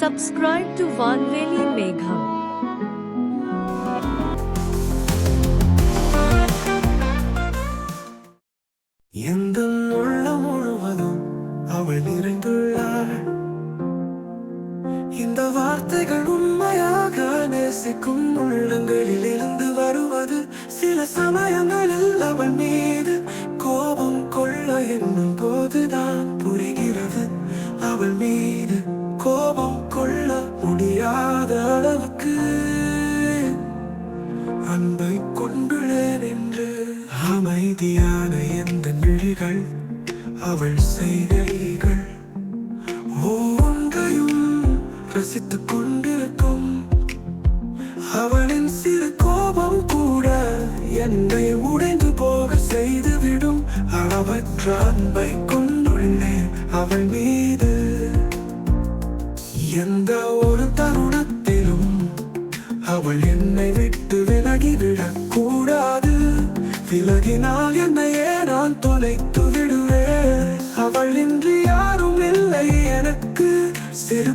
Subscribe to Vanveli Megham. எந்த உள்ளம் முழுவதும் அவள் நிறைந்துள்ளாள். இந்த வார்த்தைகள் உண்மையாக நேசிக்கும் உள்ளங்களில் இருந்து வருவது. சில சமயங்களில் அவள் மீது கோபம் கொள்ள என்னும் போதுதான். முடியாத அளவுக்கு அன்பை கொண்டுள்ளேன் என்று. அமைதியான எந்த விழிகள் அவள் செய்கைகள் ஒவ்வொன்றையும் ரசித்துக் கொண்டிருக்கும். அவளின் சிறு கோபம் கூட என்னை உடைந்து போக செய்துவிடும். அளவற்ற அன்பை கொண்டுள்ளேன் அவள் மீது. அவள் என்னை விட்டு விலகி விடக்கூடாது. விலகினால் என்னையே நான் தொலைத்து விடுவேன். அவள் இன்றி யாரும் இல்லை எனக்கு. சிறு